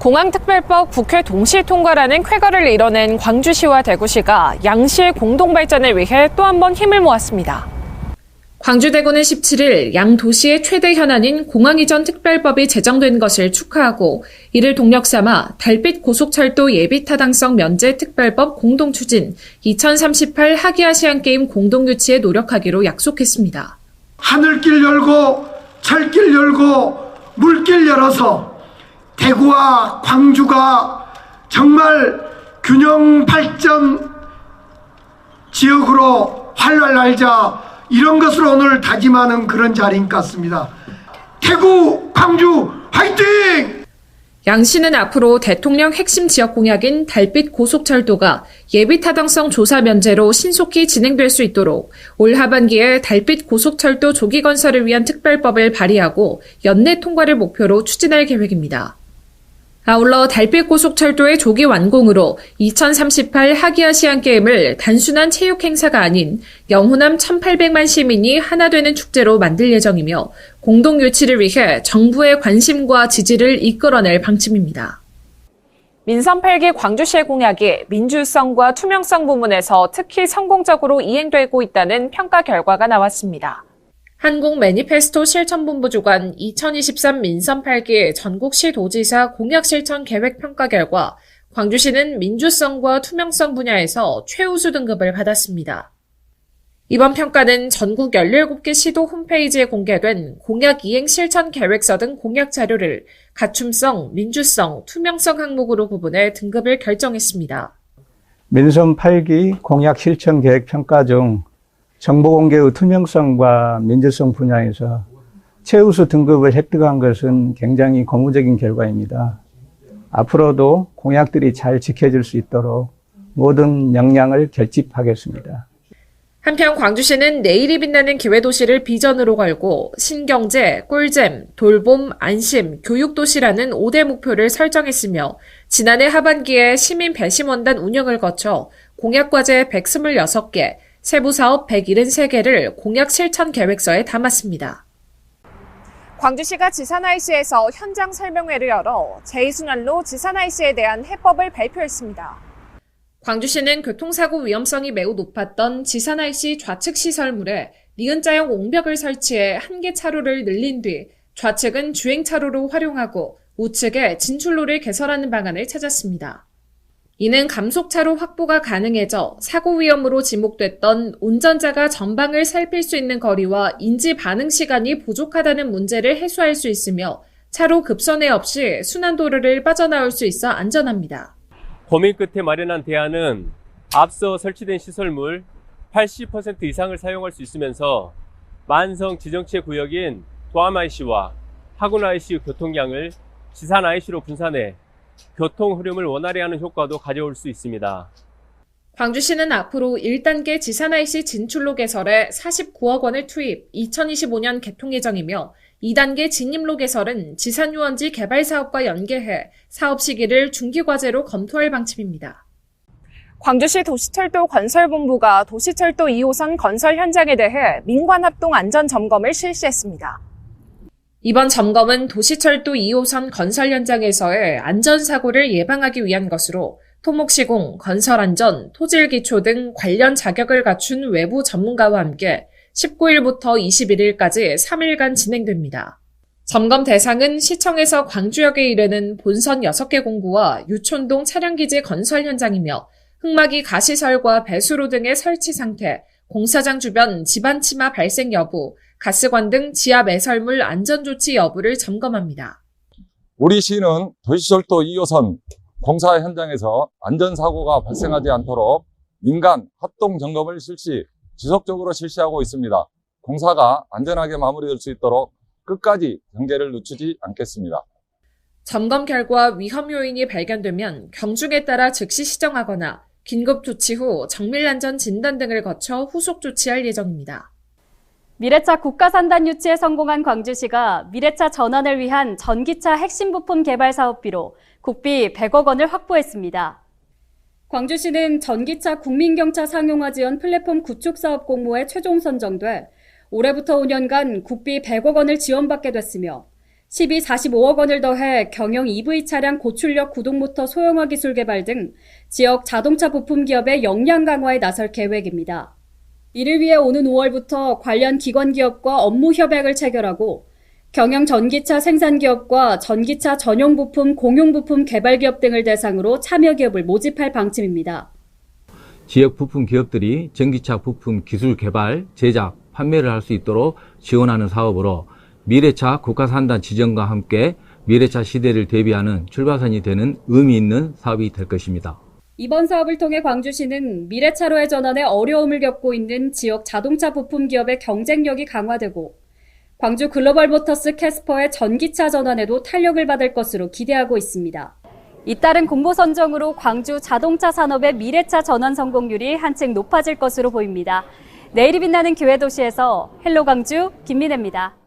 공항특별법 국회 동시 통과라는 쾌거를 이뤄낸 광주시와 대구시가 양시의 공동 발전을 위해 또 한 번 힘을 모았습니다. 광주대구는 17일 양 도시의 최대 현안인 공항 이전 특별법이 제정된 것을 축하하고 이를 동력 삼아 달빛 고속철도 예비 타당성 면제 특별법 공동 추진 2038 하기아시안 게임 공동 유치에 노력하기로 약속했습니다. 하늘길 열고 철길 열고 물길 열어서 대구와 광주가 정말 균형 발전 지역으로 활활 날자 이런 것을 오늘 다짐하는 그런 자리인 것 같습니다. 대구 광주 화이팅! 양 씨는 앞으로 대통령 핵심 지역 공약인 달빛 고속철도가 예비 타당성 조사 면제로 신속히 진행될 수 있도록 올 하반기에 달빛 고속철도 조기 건설을 위한 특별법을 발의하고 연내 통과를 목표로 추진할 계획입니다. 아울러 달빛 고속철도의 조기 완공으로 2038 하기아시안 게임을 단순한 체육 행사가 아닌 영호남 1,800만 시민이 하나 되는 축제로 만들 예정이며 공동 유치를 위해 정부의 관심과 지지를 이끌어낼 방침입니다. 민선 8기 광주시의 공약이 민주성과 투명성 부문에서 특히 성공적으로 이행되고 있다는 평가 결과가 나왔습니다. 한국 매니페스토 실천본부 주관 2023 민선 8기 전국시 도지사 공약 실천 계획 평가 결과 광주시는 민주성과 투명성 분야에서 최우수 등급을 받았습니다. 이번 평가는 전국 17개 시도 홈페이지에 공개된 공약 이행 실천 계획서 등 공약 자료를 갖춤성, 민주성, 투명성 항목으로 구분해 등급을 결정했습니다. 민선 8기 공약 실천 계획 평가 중 정보 공개의 투명성과 민주성 분야에서 최우수 등급을 획득한 것은 굉장히 고무적인 결과입니다. 앞으로도 공약들이 잘 지켜질 수 있도록 모든 역량을 결집하겠습니다. 한편 광주시는 내일이 빛나는 기회도시를 비전으로 걸고 신경제, 꿀잼, 돌봄, 안심, 교육도시라는 5대 목표를 설정했으며 지난해 하반기에 시민 배심원단 운영을 거쳐 공약과제 126개, 세부사업 173개를 공약 실천 계획서에 담았습니다. 광주시가 지산IC에서 현장 설명회를 열어 제2순환로 지산IC에 대한 해법을 발표했습니다. 광주시는 교통사고 위험성이 매우 높았던 지산IC 좌측 시설물에 니은자형 옹벽을 설치해 한 개 차로를 늘린 뒤 좌측은 주행차로로 활용하고 우측에 진출로를 개설하는 방안을 찾았습니다. 이는 감속차로 확보가 가능해져 사고 위험으로 지목됐던 운전자가 전방을 살필 수 있는 거리와 인지 반응 시간이 부족하다는 문제를 해소할 수 있으며 차로 급선회 없이 순환도로를 빠져나올 수 있어 안전합니다. 고민 끝에 마련한 대안은 앞서 설치된 시설물 80% 이상을 사용할 수 있으면서 만성 지정체 구역인 도암 IC와 하군 IC 교통량을 지산 IC로 분산해 교통 흐름을 원활히 하는 효과도 가져올 수 있습니다. 광주시는 앞으로 1단계 지산IC 진출로 개설에 49억 원을 투입, 2025년 개통 예정이며 2단계 진입로 개설은 지산유원지 개발 사업과 연계해 사업 시기를 중기과제로 검토할 방침입니다. 광주시 도시철도 건설본부가 도시철도 2호선 건설 현장에 대해 민관합동 안전 점검을 실시했습니다. 이번 점검은 도시철도 2호선 건설 현장에서의 안전사고를 예방하기 위한 것으로 토목시공, 건설안전, 토질기초 등 관련 자격을 갖춘 외부 전문가와 함께 19일부터 21일까지 3일간 진행됩니다. 점검 대상은 시청에서 광주역에 이르는 본선 6개 공구와 유촌동 차량기지 건설 현장이며 흑마기 가시설과 배수로 등의 설치 상태, 공사장 주변 집안 침하 발생 여부, 가스관 등 지하 매설물 안전조치 여부를 점검합니다. 우리 시는 도시철도 2호선 공사 현장에서 안전사고가 발생하지 않도록 민간 합동 점검을 실시, 지속적으로 실시하고 있습니다. 공사가 안전하게 마무리될 수 있도록 끝까지 경계를 늦추지 않겠습니다. 점검 결과 위험 요인이 발견되면 경중에 따라 즉시 시정하거나 긴급 조치 후 정밀 안전 진단 등을 거쳐 후속 조치할 예정입니다. 미래차 국가산단 유치에 성공한 광주시가 미래차 전환을 위한 전기차 핵심 부품 개발 사업비로 국비 100억 원을 확보했습니다. 광주시는 전기차 국민경차 상용화 지원 플랫폼 구축 사업 공모에 최종 선정돼 올해부터 5년간 국비 100억 원을 지원받게 됐으며 12, 45억 원을 더해 경영 EV 차량 고출력 구동모터 소형화 기술 개발 등 지역 자동차 부품 기업의 역량 강화에 나설 계획입니다. 이를 위해 오는 5월부터 관련 기관 기업과 업무 협약을 체결하고 경영 전기차 생산 기업과 전기차 전용 부품 공용 부품 개발 기업 등을 대상으로 참여 기업을 모집할 방침입니다. 지역 부품 기업들이 전기차 부품 기술 개발, 제작, 판매를 할 수 있도록 지원하는 사업으로 미래차 국가산단 지정과 함께 미래차 시대를 대비하는 출발선이 되는 의미 있는 사업이 될 것입니다. 이번 사업을 통해 광주시는 미래차로의 전환에 어려움을 겪고 있는 지역 자동차 부품 기업의 경쟁력이 강화되고 광주 글로벌 모터스 캐스퍼의 전기차 전환에도 탄력을 받을 것으로 기대하고 있습니다. 잇따른 공모 선정으로 광주 자동차 산업의 미래차 전환 성공률이 한층 높아질 것으로 보입니다. 내일이 빛나는 교회 도시에서 헬로 광주 김민혜입니다.